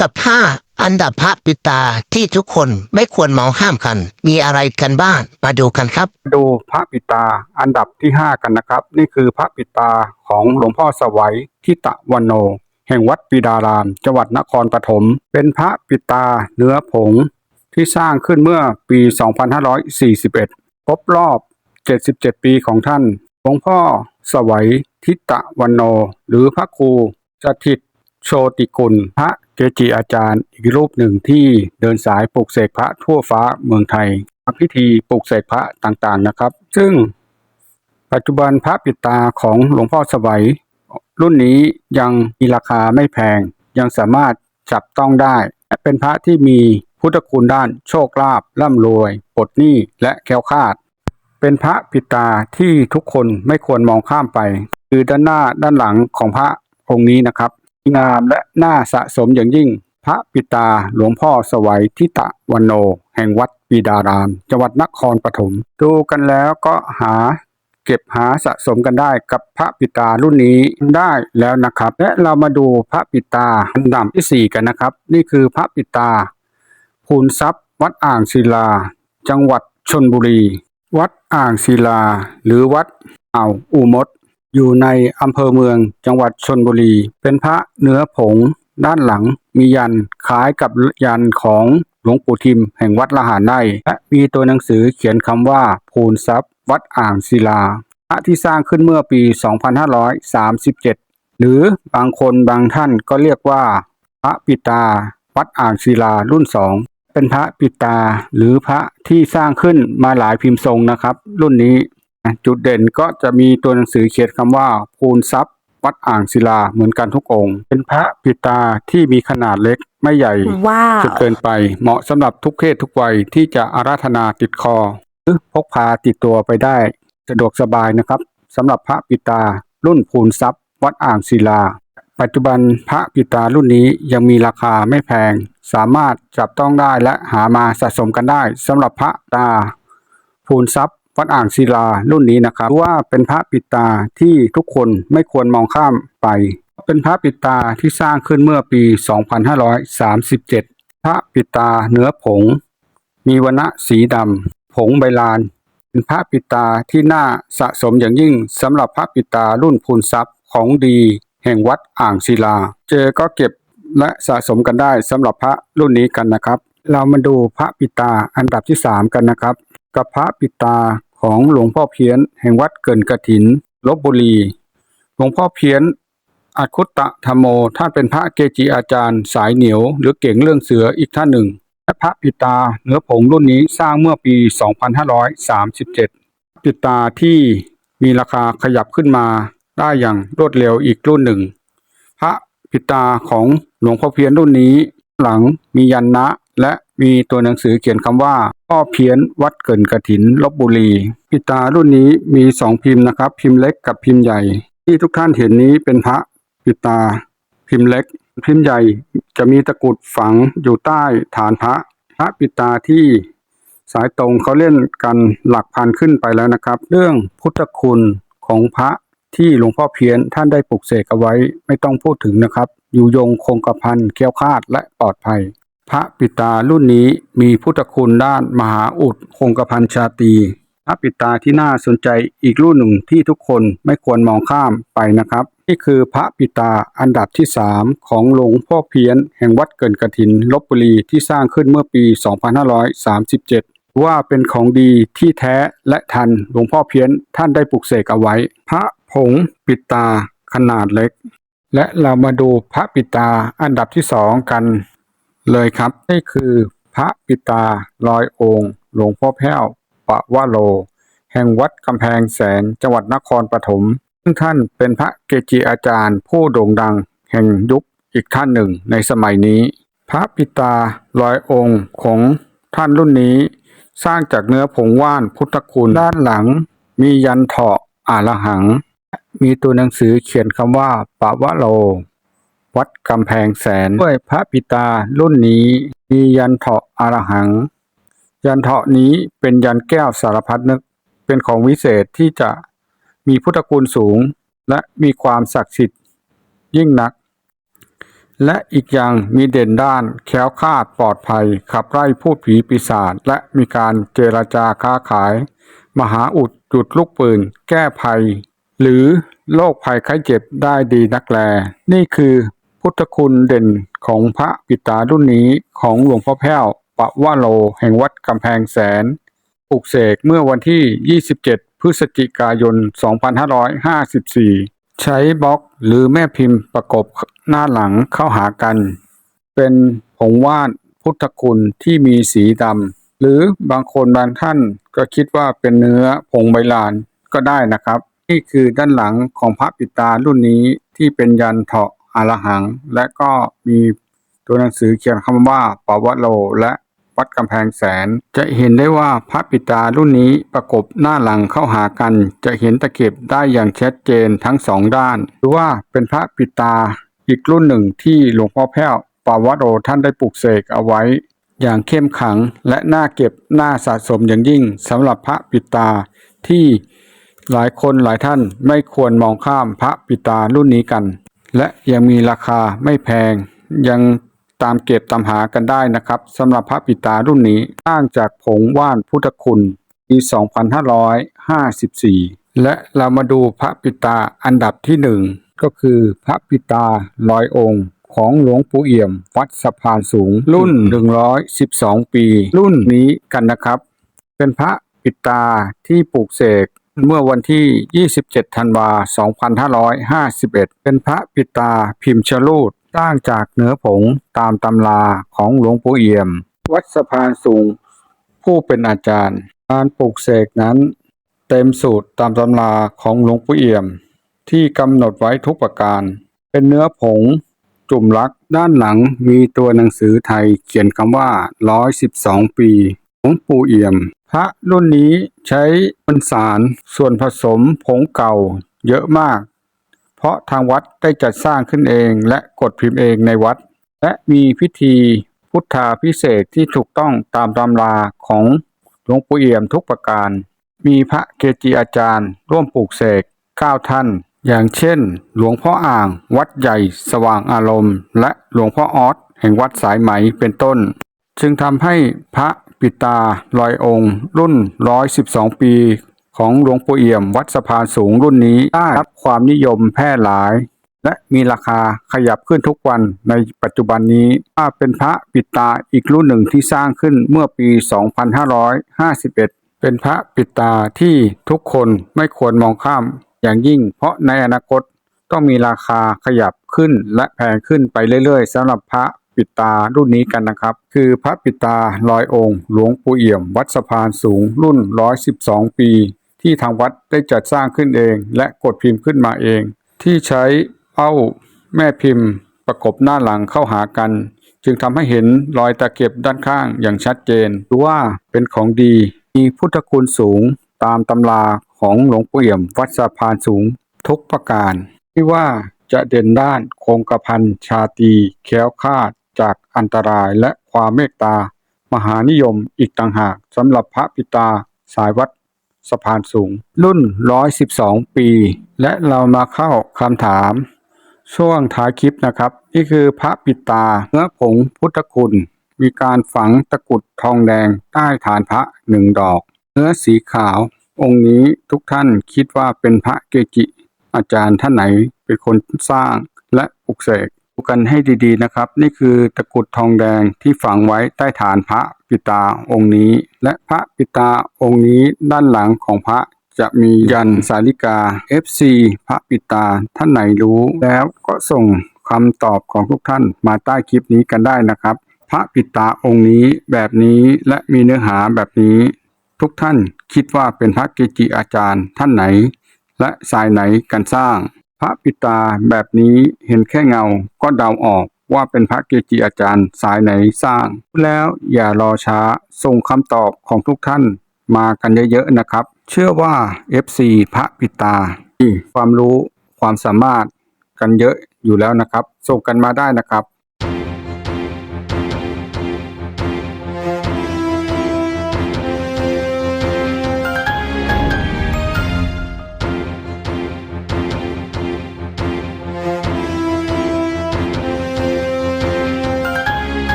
กับห้าอันดับพระปิตาที่ทุกคนไม่ควรมองข้ามกัน มีอะไรกันบ้าง มาดูกันครับ ดูพระปิตาอันดับที่ 5 กันนะครับ นี่คือพระปิตาของหลวงพ่อสวัยทิตะวันโน แห่งวัดปีดาราม จังหวัดนครปฐมเป็นพระปิตาเนื้อผง ที่สร้างขึ้นเมื่อปี 2541 ครบรอบ 77 ปีของท่านหลวงพ่อสวัยทิตะวันโน หรือพระครูสถิตโชติกุลพระ กจิอาจารย์อีกรูปหนึ่งที่เดินสายปลูกเสกพระทั่วฟ้าเมืองไทยทำพิธีปลูกเสกพระต่างๆนะครับ ซึ่งปัจจุบันพระปิดตาของหลวงพ่อสวัย รุ่นนี้ยังมีราคาไม่แพง ยังสามารถจับต้องได้และเป็นพระที่มีพุทธคุณด้านโชคลาภร่ำรวยปลดหนี้และแคล้วคลาด เป็นพระปิดตาที่ทุกคนไม่ควรมองข้ามไป คือด้านหน้าด้านหลังของพระองค์นี้นะครับ งามและน่าสะสมอย่างยิ่ง พระปิตาหลวงพ่อสวัยทิตะวันโน แห่งวัดปีดาราม จังหวัดนครปฐมดูกันแล้วก็หาเก็บหาสะสมกันได้กับพระปิตารุ่นนี้ได้แล้วนะครับ และเรามาดูพระปิตาอันดับที่ 4 กันนะครับ นี่คือพระปิตาภูนทรัพย์ วัดอ่างศิลา จังหวัดชนบุรี วัดอ่างศิลา หรือวัดอ่าวอูมด อยู่ในอำเภอเมืองจังหวัดชนบุรี เป็นพระเนื้อผง ด้านหลังมียันคล้ายกับยันของหลวงปู่ทิมแห่งวัดละหารในและมีตัวหนังสือเขียนคำว่าภูนทรัพย์วัดอ่างศิลาพระที่สร้างขึ้นเมื่อปี 2537 หรือบางคนบางท่านก็เรียกว่า พระปิตา วัดอ่างศิลารุ่นสองเป็นพระปิตาหรือพระที่สร้างขึ้นมาหลายพิมพ์ทรงนะครับ รุ่นนี้ จุดเด่นก็จะมีตัวหนังสือเขียนคำว่าภูนทรัพย์ วัดอ่างศิลาเหมือนกันทุกองค์ เป็นพระปิตาที่มีขนาดเล็กไม่ใหญ่ว้าวจนเกินไป เหมาะสำหรับทุกเพศทุกวัยที่จะอาราธนาติดคอ หรือพกพาติดตัวไปได้ สะดวกสบายนะครับสำหรับพระปิตารุ่นภูนทรัพย์ วัดอ่างศิลา ปัจจุบันพระปิตารุ่นนี้ยังมีราคาไม่แพง สามารถจับต้องได้และหามาสะสมกันได้สำหรับพระตาภูนทรัพย์ วัดอ่างศิลารุ่นนี้นะครับถือว่าเป็นพระปิตาที่ทุกคนไม่ควรมองข้ามไป เป็นพระปิตาที่สร้างขึ้นเมื่อปี 2537 พระปิตาเนื้อผง มีวรณะสีดำผงใบลาน เป็นพระปิตาที่น่าสะสมอย่างยิ่งสำหรับพระปิตารุ่นพูนทรัพย์ของดีแห่งวัดอ่างศิลา เจอก็เก็บและสะสมกันได้สำหรับพระรุ่นนี้กันนะครับ เรามาดูพระปิตาอันดับที่ 3 กันนะครับ กับพระปิตาของหลวงพ่อเพี้ยน แห่งวัดเกินกระถินลบบุรี หลวงพ่อเพี้ยนอัคคุตตะธรรมโมท่านเป็นพระเกจิอาจารย์ สายเหนียว หรือเก่งเรื่องเสืออีกท่านหนึ่งและพระปิตาเนื้อผงรุ่นนี้สร้างเมื่อปี 2537 ปิตาที่มีราคาขยับขึ้นมาได้อย่างรวดเร็วอีกรุ่นหนึ่ง พระปิตาของหลวงพ่อเพี้ยนรุ่นนี้หลังมียันนะและ มีตัวหนังสือเขียนคำว่าพ่อเพี้ยนวัดเกินกระถินลบบุรีปิตารุ่นนี้มีสองพิมพ์นะครับ พิมพ์เล็กกับพิมพ์ใหญ่ ที่ทุกท่านเห็นนี้เป็นพระปิตา พิมพ์เล็ก พิมพ์ใหญ่จะมีตะกุดฝังอยู่ใต้ฐานพระพระปิตาที่สายตรงเขาเล่นกันหลักพันขึ้นไปแล้วนะครับ เรื่องพุทธคุณของพระที่หลวงพ่อเพี้ยนท่านได้ปลุกเสกเอาไว้ไม่ต้องพูดถึงนะครับ อยู่ยงคงกระพันแคล้ยวคาดและปลอดภัย พระปิตารุ่นนี้มีพุทธคุณด้านมหาอุดคงกระพันชาตีพระปิตาที่น่าสนใจอีกรุ่นหนึ่งที่ทุกคนไม่ควรมองข้ามไปนะครับ นี่คือพระปิตาอันดับที่ 3 ของหลวงพ่อเพี้ยน แห่งวัดเกินกระถินลบบุรีที่สร้างขึ้นเมื่อปี 2537ว่าเป็นของดีที่แท้และทันหลวงพ่อเพี้ยนท่านได้ปลุกเสกเอาไว้ พระผงปิตาขนาดเล็ก และเรามาดูพระปิตาอันดับที่สองกัน เลยครับนี่คือพระปิตาลอยองค์ หลวงพ่อแพ้วปะวะโล แห่งวัดกำแพงแสนจังหวัดนครปฐมซึ่งท่านเป็นพระเกจิอาจารย์ผู้โด่งดังแห่งยุคอีกท่านหนึ่งในสมัยนี้ พระปิตาลอยองค์ของท่านรุ่นนี้ สร้างจากเนื้อผงว่านพุทธคุณด้านหลัง มียันเถาะอาลหัง มีตัวหนังสือเขียนคำว่าปะวะโล วัดกำแพงแสนด้วยพระปิตารุ่นนี้มียันเถาะอารหัง ยันเถาะนี้เป็นยันแก้วสารพัดนึกเป็นของวิเศษที่จะมีพุทธคุณสูง และมีความศักดิ์สิทธิ์ยิ่งนัก และอีกอย่างมีเด่นด้านแคล้วคลาดปลอดภัย ขับไล่พูดผีปีศาจและมีการเจรจาค้าขาย มหาอุดจุดลูกปืน แก้ภัย หรือโรคภัยไข้เจ็บได้ดีนักแล นี่คือ พุทธคุณเด่นของพระปิตารุ่นนี้ของหลวงพ่อแพ้วปะวะโลแห่งวัดกำแพงแสนปลุกเสกเมื่อวันที่ 27 พฤศจิกายน 2554 ใช้บล็อกหรือแม่พิมพ์ประกบหน้าหลังเข้าหากัน เป็นผงว่านพุทธคุณที่มีสีดำหรือบางคนบางท่านก็คิดว่าเป็นเนื้อผงใบลานก็ได้นะครับ นี่คือด้านหลังของพระปิตารุ่นนี้ที่เป็นยันเถาะ อรหัง และก็มีตัวหนังสือเขียนคำว่าปวโลและวัดกำแพงแสน จะเห็นได้ว่าพระปิตารุ่นนี้ประกบหน้าหลังเข้าหากัน จะเห็นตะเข็บได้อย่างชัดเจนทั้งสองด้านหรือว่าเป็นพระปิตาอีกรุ่นหนึ่งที่หลวงพ่อแพ้วปวโรท่านได้ปลูกเสกเอาไว้ อย่างเข้มขังและน่าเก็บน่าสะสมอย่างยิ่งสำหรับพระปิตาที่หลายคนหลายท่านไม่ควรมองข้ามพระปิตารุ่นนี้กัน และยังมีราคาไม่แพง ยังตามเก็บตามหากันได้นะครับสำหรับพระปิตารุ่นนี้สร้างจากผงว่านพุทธคุณปี 2554 และเรามาดูพระปิตาอันดับที่หนึ่งก็คือพระปิตาร้อยองค์ของหลวงปู่เอี่ยม วัดสะพานสูง รุ่น 112 ปี รุ่นนี้กันนะครับ เป็นพระปิตาที่ปลูกเสก เมื่อวันที่ 27 ธันวา 2551 เป็นพระปิตาพิมพ์ชลูดสร้างจากเนื้อผงตามตำราของหลวงปู่เอี่ยม วัดสะพานสูง ผู้เป็นอาจารย์ การปลูกเสกนั้น เต็มสูตรตามตำราของหลวงปู่เอี่ยม ที่กำหนดไว้ทุกประการ เป็นเนื้อผง จุ่มลักด้านหลังมีตัวหนังสือไทยเขียนคำว่า 112 ปีของปู่เอี่ยม พระรุ่นนี้ใช้มวลสารส่วนผสมผงเก่าเยอะมาก เพราะทางวัดได้จัดสร้างขึ้นเองและกดพิมพ์เองในวัด และมีพิธีพุทธาพิเศษที่ถูกต้องตามตำราของหลวงปู่เอี่ยมทุกประการ มีพระเกจิอาจารย์ ร่วมปลูกเสก9ท่าน อย่างเช่น หลวงพ่ออ่าง วัดใหญ่สว่างอารมณ์ และหลวงพ่อออสแห่งวัดสายไหมเป็นต้น จึงทำให้พระ ปิตาลอยองค์ รุ่น 112 ปี ของหลวงปู่เอี่ยม วัดสะพานสูงรุ่นนี้ได้รับความนิยมแพร่หลาย และมีราคาขยับขึ้นทุกวันในปัจจุบันนี้ถ้าเป็นพระปิตาอีกรุ่นหนึ่งที่สร้างขึ้นเมื่อปี 2551 เป็นพระปิตาที่ทุกคนไม่ควรมองข้ามอย่างยิ่ง เพราะในอนาคตต้องมีราคาขยับขึ้นและแพงขึ้นไปเรื่อยๆสำหรับพระ ปิตารุ่นนี้กันนะครับ คือพระปิตาลอยองค์ หลวงปู่เอี่ยม วัดสะพานสูงรุ่น 112 ปี ที่ทางวัดได้จัดสร้างขึ้นเอง และกดพิมพ์ขึ้นมาเอง ที่ใช้เป้าแม่พิมพ์ ประกบหน้าหลังเข้าหากัน จึงทำให้เห็นรอยตะเข็บด้านข้างอย่างชัดเจนว่าเป็นของดี มีพุทธคุณสูงตามตำราของหลวงปู่เอี่ยม วัดสะพานสูงทุกประการ ที่ว่าจะเด่นด้านโคงกระพันชาตีแค้วคาด อันตรายและความเมตตา มหานิยมอีกต่างหากสำหรับพระปิตาสายวัดสะพานสูง รุ่น 112 ปี และเรามาเข้าคำถาม ช่วงท้ายคลิปนะครับ นี่คือพระปิตาเนื้อผงพุทธคุณ มีการฝังตะกุดทองแดงใต้ฐานพระหนึ่งดอก เนื้อสีขาว องค์นี้ทุกท่านคิดว่าเป็นพระเกจิ อาจารย์ท่านไหนเป็นคนสร้างและปลุกเสก กันให้ดีๆนะครับ นี่คือตะกุดทองแดงที่ฝังไว้ใต้ฐานพระปิตาองค์นี้ และพระปิตาองค์นี้ด้านหลังของพระจะมียันสาลิกา FC พระปิตาท่านไหนรู้แล้วก็ส่งคำตอบของทุกท่านมาใต้คลิปนี้กันได้นะครับ พระปิตาองค์นี้แบบนี้และมีเนื้อหาแบบนี้ ทุกท่านคิดว่าเป็นพระเกจิอาจารย์ท่านไหน และสายไหนกันสร้าง พระปิตาแบบนี้เห็นแค่เงาก็เดาออกว่าเป็นพระเกจิอาจารย์สายไหนสร้าง แล้วอย่ารอช้าส่งคำตอบของทุกท่านมากันเยอะๆนะครับ เชื่อว่า FC พระปิตามีความรู้ความสามารถกันเยอะอยู่แล้วนะครับ ส่งกันมาได้นะครับ